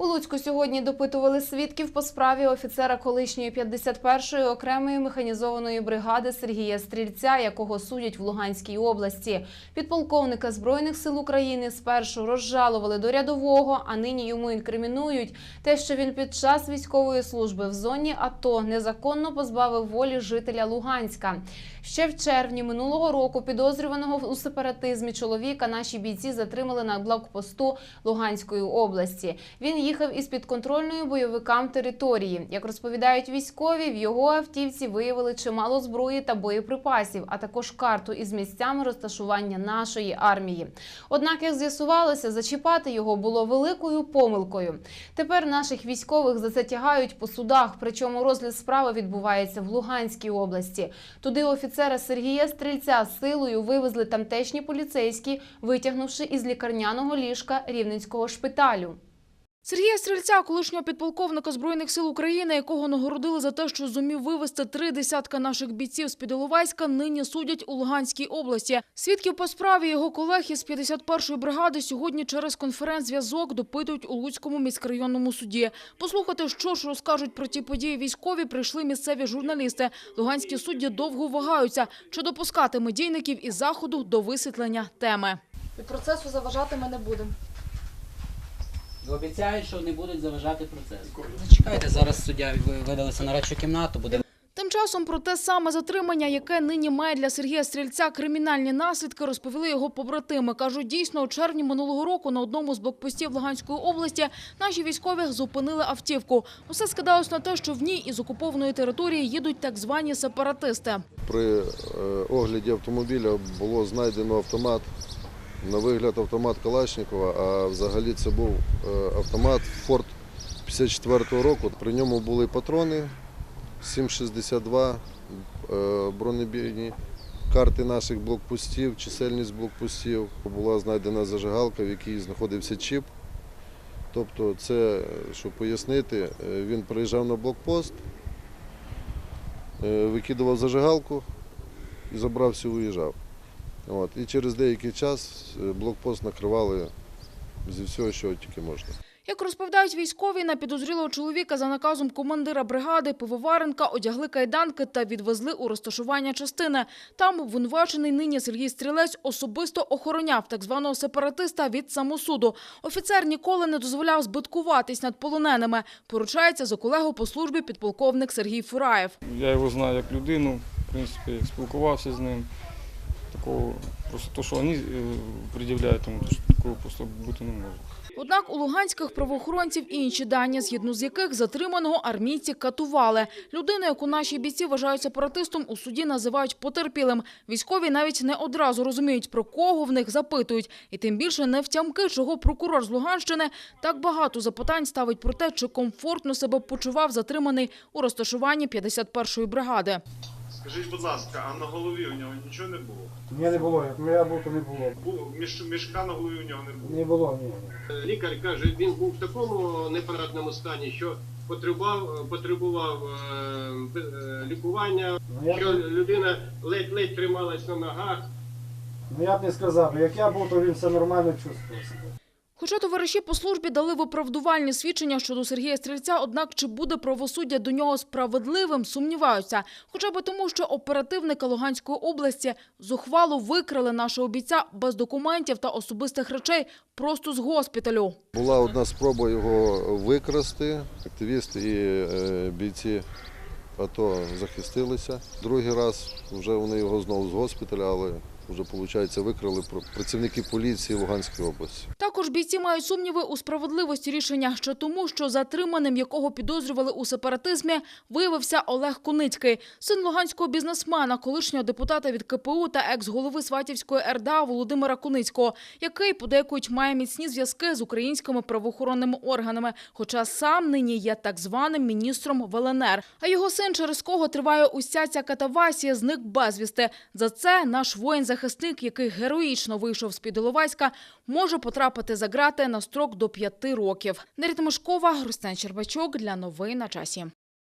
У Луцьку сьогодні допитували свідків по справі офіцера колишньої 51-ї окремої механізованої бригади Сергія Стрільця, якого судять в Луганській області. Підполковника збройних сил України спершу розжалували до рядового, а нині йому інкримінують те, що він під час військової служби в зоні АТО незаконно позбавив волі жителя Луганська. Ще в червні минулого року підозрюваного у сепаратизмі чоловіка наші бійці затримали на блокпосту Луганської області. Він їхав із підконтрольної бойовикам території. Як розповідають військові, в його автівці виявили чимало зброї та боєприпасів, а також карту із місцями розташування нашої армії. Однак, як з'ясувалося, зачіпати його було великою помилкою. Тепер наших військових за по судах, причому розгляд справи відбувається в Луганській області. Туди офіцера Сергія Стрільця силою вивезли тамтешні поліцейські, витягнувши із лікарняного ліжка рівненського шпиталю. Сергія Стрільця, колишнього підполковника Збройних сил України, якого нагородили за те, що зумів вивезти три десятка наших бійців з-під Іловайська, нині судять у Луганській області. Свідків по справі його колег із 51-ї бригади сьогодні через конференц-зв'язок допитують у Луцькому міськрайонному суді. Послухати, що ж розкажуть про ті події військові, прийшли місцеві журналісти. Луганські судді довго вагаються, чи допускати медійників із заходу до висвітлення теми. Від процесу заважати ми не будемо. Обіцяють, що не будуть заважати процесу. Зачекайте, зараз суддя ви- видалися на радчу кімнату, буде Тим часом про те саме затримання, яке нині має для Сергія Стрільця кримінальні наслідки, розповіли його побратими. Кажуть, дійсно, у червні минулого року на одному з блокпостів Луганської області наші військові зупинили автівку. Усе скидалось на те, що в ній із окупованої території їдуть так звані сепаратисти. При е, огляді автомобіля було знайдено автомат. На вигляд автомат Калашникова, а взагалі це був е, автомат Форд 54-го року. При ньому були патрони 7,62 е, бронебійні, карти наших блокпостів, чисельність блокпостів. Була знайдена зажигалка, в якій знаходився чіп. Тобто, це, щоб пояснити, е, він приїжджав на блокпост, викидував зажигалку і забрався, уїжджав. От. І через деякий час е, блокпост накривали зі всього, що тільки можна. Як розповідають військові, на підозрілого чоловіка за наказом командира бригади Пивоваренка одягли кайданки та відвезли у розташування частини. Там обвинувачений нині Сергій Стрілець особисто охороняв так званого сепаратиста від самосуду. Офіцер ніколи не дозволяв збиткуватись над полоненими. Поручається за колегу по службі підполковник Сергій Фураєв. Я його знаю як людину, в принципі, спілкувався з ним. Такого просто то, що вони е, пред'являють, тому то, що такого просто бути не може. Однак у луганських правоохоронців інші дані, згідно з яких затриманого армійці катували. Людину, яку наші бійці вважають сепаратистом, у суді називають потерпілим. Військові навіть не одразу розуміють, про кого в них запитують. І тим більше не втямки, чого прокурор з Луганщини так багато запитань ставить про те, чи комфортно себе почував затриманий у розташуванні 51-ї бригади. Скажіть, будь ласка, а на голові у нього нічого не було? Ні, не було. Як я був, то не було. Між, мішка на голові у нього не було. Не було, ні. Лікар каже, він був в такому непарадному стані, що потребував, потребував е, е, лікування, Ну, що я, людина ледь-ледь трималась на ногах. ну, я б не сказав. Як я був, то він все нормально чувствував себе. Хоча товариші по службі дали виправдувальні свідчення щодо Сергія Стрільця, однак чи буде правосуддя до нього справедливим, сумніваються. Хоча б тому, що оперативника Луганської області зухвало викрали нашого бійця без документів та особистих речей просто з госпіталю. Була одна спроба його викрасти. Активісти і е, бійці АТО захистилися. Другий раз вже вони його знову з госпіталя, але вже, виходить, викрали пр- працівники поліції Луганської області. Також бійці мають сумніви у справедливості рішення, що тому, що затриманим, якого підозрювали у сепаратизмі, виявився Олег Куницький, син луганського бізнесмена, колишнього депутата від КПУ та екс-голови Сватівської РДА Володимира Куницького, який, подейкують, має міцні зв'язки з українськими правоохоронними органами, хоча сам нині є так званим міністром в ЛНР. А його син, через кого триває уся ця катавасія, зник безвісти. За це наш воїн-захисник, який героїчно вийшов з-під Іловайська, може потрапити за грати на строк до п'яти років. Нерід Мишкова, Рустен Щербачок для новин на часі.